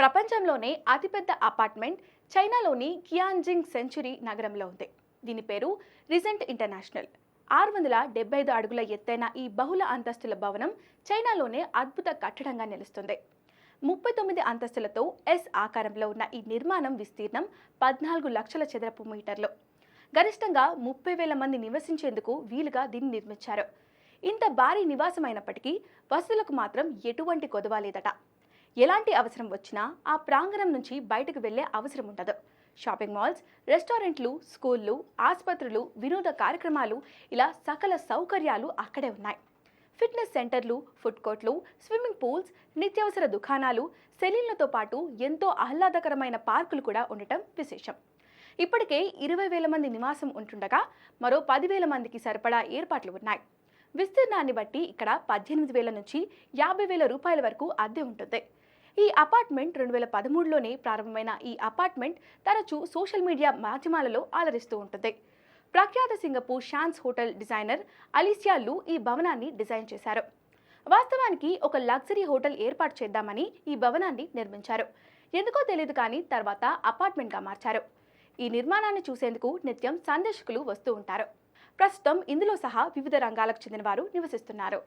ప్రపంచంలోనే అతిపెద్ద అపార్ట్మెంట్ చైనాలోని కియాన్జింగ్ సెంచురీ నగరంలో ఉంది. దీని పేరు రిజెంట్ ఇంటర్నేషనల్. ఆరు వందల డెబ్బై ఐదు అడుగుల ఎత్తైన ఈ బహుళ అంతస్తుల భవనం చైనాలోనే అద్భుత కట్టడంగా నిలుస్తుంది. ముప్పై తొమ్మిది అంతస్తులతో ఎస్ ఆకారంలో ఉన్న ఈ నిర్మాణం విస్తీర్ణం పద్నాలుగు లక్షల చదరపు మీటర్లు. గరిష్టంగా ముప్పై వేల మంది నివసించేందుకు వీలుగా దీన్ని నిర్మించారు. ఇంత భారీ నివాసం అయినప్పటికీ వసతులకు మాత్రం ఎటువంటి కొదవ లేదట. ఎలాంటి అవసరం వచ్చినా ఆ ప్రాంగణం నుంచి బయటకు వెళ్ళే అవసరం ఉండదు. షాపింగ్ మాల్స్ రెస్టారెంట్లు స్కూళ్ళు ఆసుపత్రులు వినోద కార్యక్రమాలు ఇలా సకల సౌకర్యాలు అక్కడే ఉన్నాయి. ఫిట్నెస్ సెంటర్లు ఫుడ్ కోర్ట్లు స్విమ్మింగ్ పూల్స్ నిత్యావసర దుకాణాలు సెలూన్లతో పాటు ఎంతో ఆహ్లాదకరమైన పార్కులు కూడా ఉండటం విశేషం. ఇప్పటికే ఇరవై వేల మంది నివాసం ఉంటుండగా మరో పదివేల మందికి సరిపడా ఏర్పాట్లు ఉన్నాయి. విస్తీర్ణాన్ని బట్టి ఇక్కడ పద్దెనిమిది వేల నుంచి యాభై వేల రూపాయల వరకు అద్దె ఉంటుంది. ఈ అపార్ట్మెంట్ రెండు వేల పదమూడులోనే ప్రారంభమైన ఈ అపార్ట్మెంట్ తరచూ సోషల్ మీడియా మాధ్యమాలలో ఆలరిస్తూ ఉంటుంది. ప్రఖ్యాత Singapore Sands hotel designer Alicia లు ఈ భవనాన్ని డిజైన్ చేశారు. వాస్తవానికి ఒక లగ్జరీ హోటల్ ఏర్పాటు చేద్దామని ఈ భవనాన్ని నిర్మించారు. ఎందుకో తెలియదు కానీ తర్వాత అపార్ట్మెంట్గా మార్చారు. ఈ నిర్మాణాన్ని చూసేందుకు నిత్యం సందర్శకులు వస్తూ ఉంటారు. ప్రస్తుతం ఇందులో సహా వివిధ రంగాలకు చెందిన వారు నివసిస్తున్నారు.